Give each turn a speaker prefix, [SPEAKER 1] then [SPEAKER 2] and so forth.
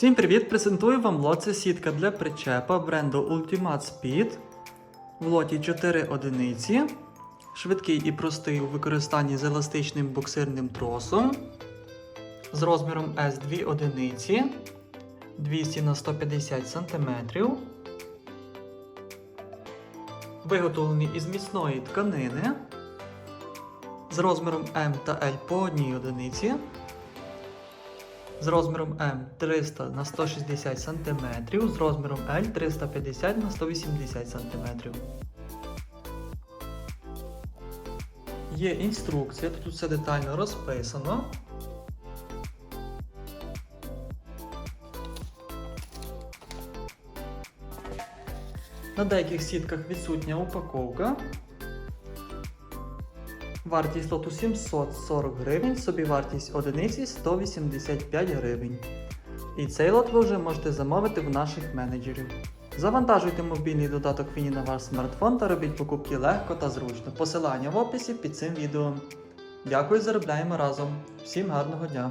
[SPEAKER 1] Всім привіт! Презентую вам лот. Це сітка для причепа бренду Ultimate Speed в лоті 4 одиниці. Швидкий і простий у використанні з еластичним буксирним тросом. З розміром S2 одиниці 200 на 150 см. Виготовлений із міцної тканини. З розміром М та L по одній одиниці з розміром М 300 на 160 см, з розміром L 350 на 180 см. Є інструкція, тут все детально розписано. На деяких сітках відсутня упаковка. Вартість лоту 740 гривень, собівартість одиниці 185 гривень. І цей лот ви вже можете замовити в наших менеджерів. Завантажуйте мобільний додаток Фіні на ваш смартфон та робіть покупки легко та зручно. Посилання в описі під цим відео. Дякую, заробляємо разом. Всім гарного дня!